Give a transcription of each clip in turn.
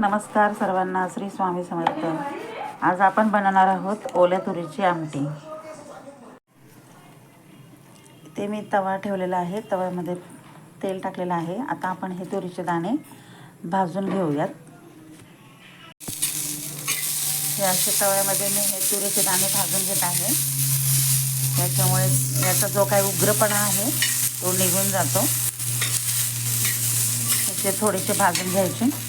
नमस्कार सर्वांना श्री स्वामी समर्थ. आज आपण बनवणार आहोत ओल्या तुरीची आमटी. ते मी तवा ठेवलेला आहे तव्यामध्ये तेल टाकलेलं आहे. आता आपण हे तुरीचे दाणे भाजून घेऊयात. हे असे तव्यामध्ये मी हे तुरीचे दाणे भाजून घेत आहे. त्याच्यामुळे याचा जो काही उग्रपणा आहे तो निघून जातो. ते थोडेसे भाजून घ्यायचे.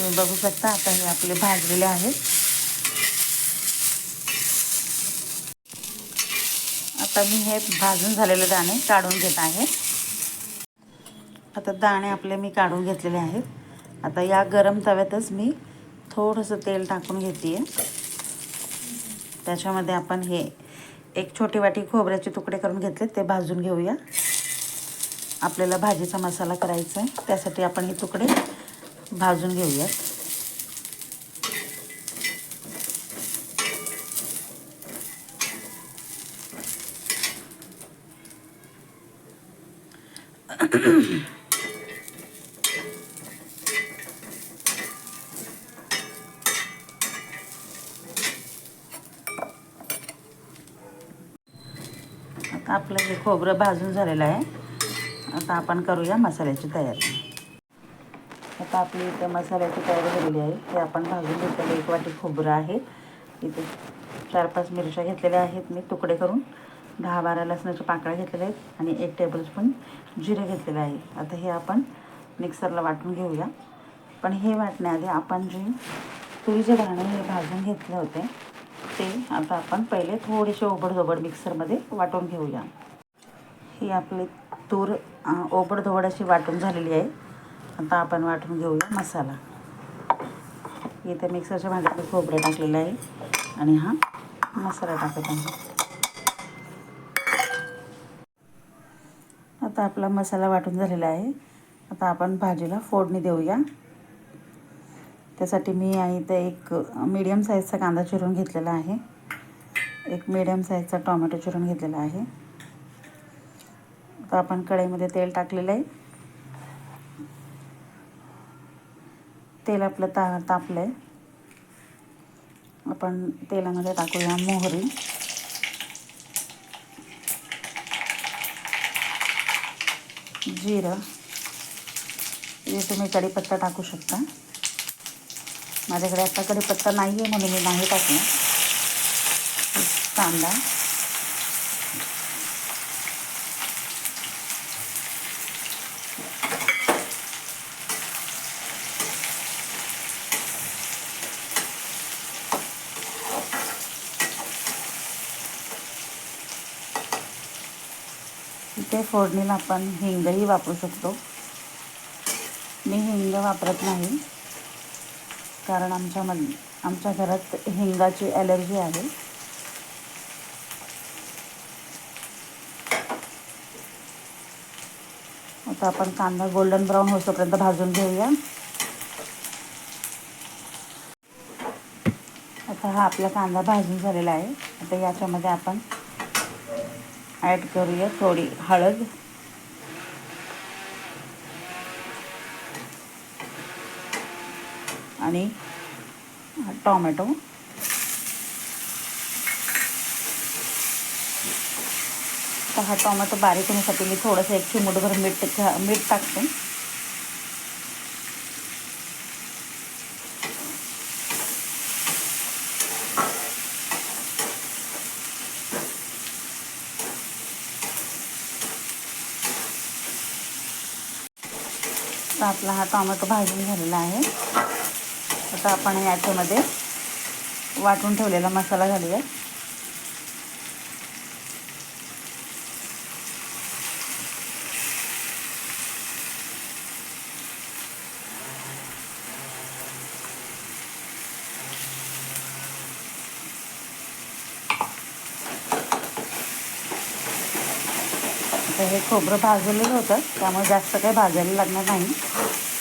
तुम्ही बघू शकता आता हे आपले भाजलेले आहेत. आता मी हे भाजून झालेले दाणे काढून घेत आहे. आता दाणे आपले मी काढून घेतलेले आहेत. आता या गरम तव्यातच मी थोडंसं तेल टाकून घेते त्याच्यामध्ये आपण हे एक छोटी वाटी खोबऱ्याचे तुकडे करून घेतले ते भाजून घेऊया. आपल्याला भाजीचा मसाला करायचा आहे त्यासाठी आपण हे तुकडे भाजून घेऊयात. आता आपलं हे खोबरं भाजून झालेलं आहे. आता आपण करूया मसाल्याची तयारी. आता आपली इथं मसाल्याची तयारी झालेली आहे. ते आपण भाजून घेतलेलं एक वाटी खोबरं आहे. इथे चार पाच मिरच्या घेतलेल्या आहेत मी तुकडे करून. दहा बारा लसणाच्या पाकळ्या घेतलेल्या आहेत आणि एक टेबलस्पून जिरे घेतलेले आहे. आता हे आपण मिक्सरला वाटून घेऊया. पण हे वाटण्याआधी आपण जे तुरीचे दाणे हे भाजून घेतले होते ते आता आपण पहिले थोडेसे ओबडधोबड मिक्सरमध्ये वाटून घेऊया. ही आपली तूर ओबडधोबड अशी वाटून झालेली आहे. आता आपण वाटून घेऊया मसाला. इथे मिक्सरच्या भांड्यात खोबरं टाकलेलं आहे आणि हा मसाला टाकत आहे. आता आपला मसाला वाटून झालेला आहे. आता आपण भाजीला फोडणी देऊया. त्यासाठी मी इथे एक मीडियम साईजचा कांदा चिरून घेतलेला आहे. एक मीडियम साईजचा टोमॅटो चिरून घेतलेला आहे. आता आपण कढईमध्ये तेल टाकलेलं आहे. तेल आपलं ता तापलं आहे आपण तेलामध्ये टाकूया मोहरी. जिरं. हे तुम्ही कढीपत्ता टाकू शकता. माझ्याकडे आता कढीपत्ता नाही आहे म्हणून मी नाही टाकलं कांदा. इथे फोडणीला आपण हिंगही वापरू शकतो. मी हिंग वापरत नाही. कारण आमच्यामध्ये आमच्या घरात हिंगाची ॲलर्जी आहे. आता आपण कांदा गोल्डन ब्राऊन होतोपर्यंत भाजून घेऊया. आता हा आपला कांदा भाजून झालेला आहे. आता याच्यामध्ये आपण ॲड करूया थोडी आणि टॉमॅटो। तर हा टॉमॅटो बारीक होण्यासाठी मी थोडंसं एक चिमूटभर मीठ मीठ टाकते. तर आपला हा टॉमॅटो भाजून झालेला आहे. आता आपण याच्यामध्ये वाटून ठेवलेला मसाला घालूया. हे खोबरं भाजलेलं होतं त्यामुळे जास्त काही भाजायला लागणार नाही.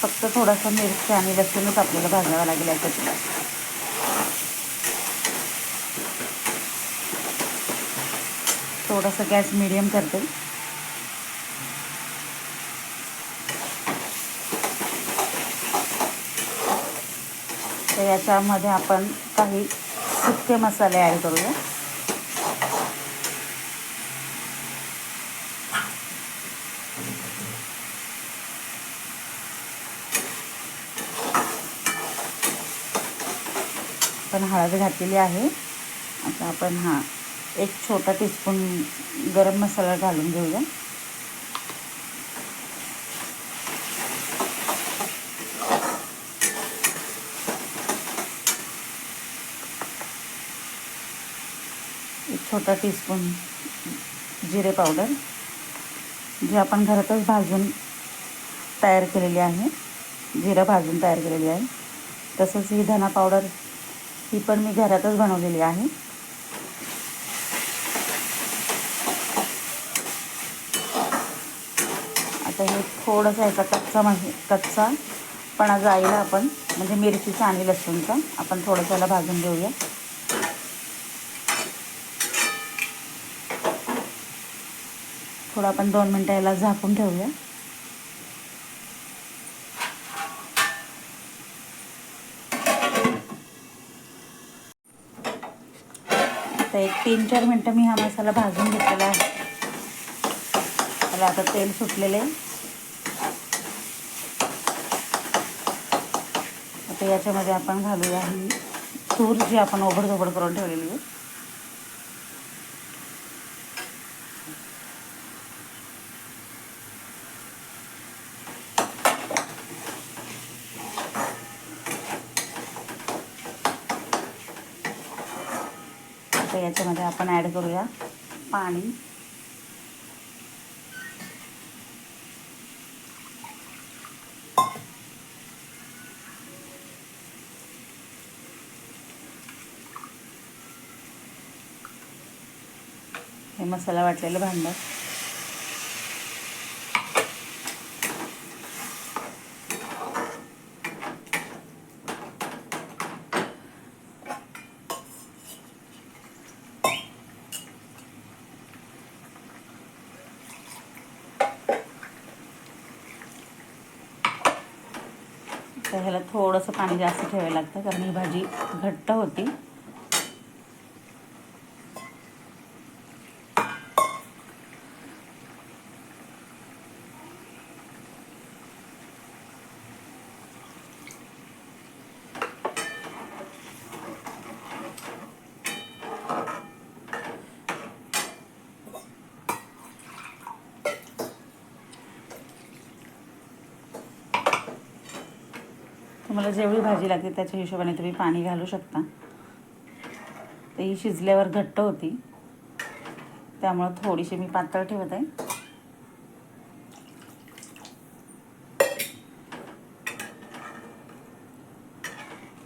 फक्त थोडंसं मिरची आणि लसूणच आपल्याला भाजावं लागेल याच्यातला. थोडासा गॅस मिडियम करते. तर याच्यामध्ये आपण काही सुके मसाले ॲड करूया. आपण हळद घातलेली आहे. आता आपण हां एक छोटा टीस्पून गरम मसाला घालून घेऊया. एक छोटा टीस्पून जिरे पावडर जे आपण घरातच भाजून तयार केलेली आहे. जिरं भाजून तयार केलेली आहे. तसंच ही धना पावडर ही पण मी घरातच बनवलेली आहे. आता हे थोडंसं याचा कच्चा म्हणजे कच्चा. पणा जायला आपण म्हणजे मिरचीचा आणि लसूणचा आपण थोडंसं याला भाजून घेऊया. थोडं आपण दोन मिनटं याला झाकून ठेवूया. तीन चार मिनटं मी हा मसाला भाजून घेतलेला आहे. त्याला आता तेल सुटलेलं आहे. आता याच्यामध्ये आपण घालूया ही तूर जी आपण ओबडधोबड करून ठेवलेली आहे. आता याच्यामध्ये आपण ॲड करूया पाणी. हे मसाला वाटलेलं भांडं. तर ह्याला थोडंसं पाणी जास्त ठेवायला लागतं कारण ही भाजी घट्ट होती. तुम्हाला जेवढी भाजी लागते त्याच्या हिशोबाने तुम्ही पाणी घालू शकता. तर ही शिजल्यावर घट्ट होती. त्यामुळं थोडीशी मी पातळ ठेवत आहे.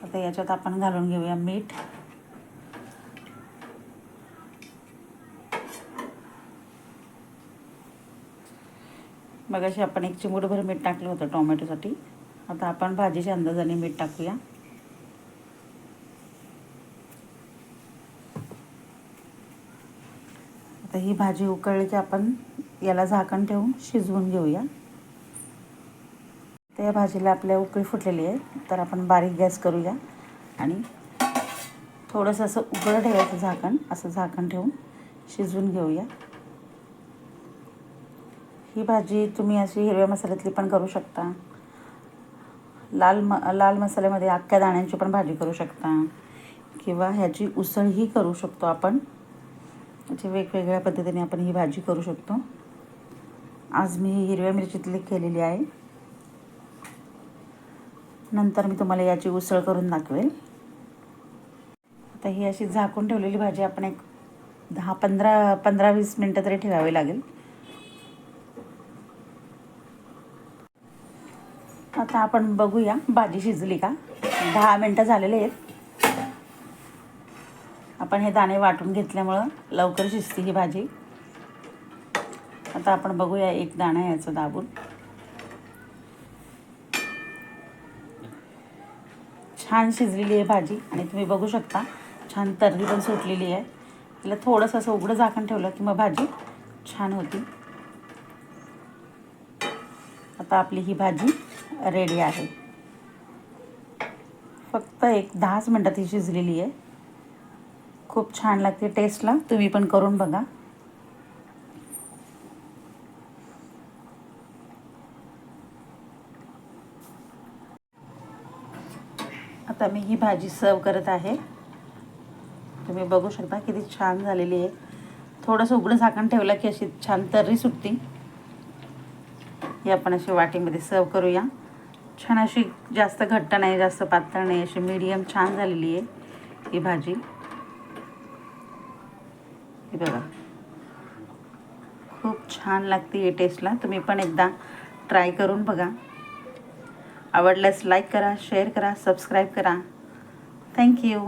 आता याच्यात आपण घालून घेऊया मीठ. मगाशी आपण एक चिमूटभर मीठ टाकलं होतं टोमॅटोसाठी. आता आपण भाजीच्या अंदाजाने मीठ टाकूया. आता ही भाजी उकळली की आपण याला झाकण ठेवून शिजवून घेऊया. तर या भाजीला आपल्या उकळी फुटलेली आहे तर आपण बारीक गॅस करूया आणि थोडंसं असं उघडं ठेवायचं झाकण असं झाकण ठेवून शिजवून घेऊया. ही भाजी तुम्ही अशी हिरव्या मसाल्यातली पण करू शकता. लाल म लाल मसाल्यामध्ये अख्ख्या दाण्यांची पण भाजी करू शकता. किंवा ह्याची उसळही करू शकतो आपण. अशी वेगवेगळ्या पद्धतीने आपण ही भाजी करू शकतो. आज मी हिरव्या मिरचीतली केलेली आहे. नंतर मी तुम्हाला याची उसळ करून दाखवेल. आता ही अशी झाकून ठेवलेली भाजी आपण एक दहा पंधरा पंधरा वीस मिनटं तरी ठेवावी लागेल. आता आपण बघूया. भाजी शिजली का? दहा मिनटं झालेले आहेत. आपण हे दाणे वाटून घेतल्यामुळं लवकर शिजते ही भाजी. आता आपण बघूया एक दाणा याचं दाबून. छान शिजलेली आहे भाजी आणि तुम्ही बघू शकता छान तर्री पण सुटलेली आहे. तिला थोडंसं असं उघडं झाकण ठेवलं की मग भाजी छान होती. आता आपली ही भाजी रेडी आहे. फक्त एक दहाच मिनटात ही शिजलेली आहे. खूप छान लागते टेस्टला तुम्ही पण करून बघा. आता मी ही भाजी सर्व करत आहे. तुम्ही बघू शकता किती छान झालेली आहे. थोडंसं उघडं झाकण ठेवलं की अशी छान तर्री सुटती. ही आपण अशी वाटीमध्ये सर्व करूया. छान अशी जास्त घट्ट नाही जास्त पातळ नाही अशी मीडियम छान झालेली आहे ही भाजी. हे बघा. खूप छान लागते ही टेस्टला तुम्ही पण एकदा ट्राय करून बघा. आवडल्यास लाईक करा शेअर करा सबस्क्राईब करा. थँक्यू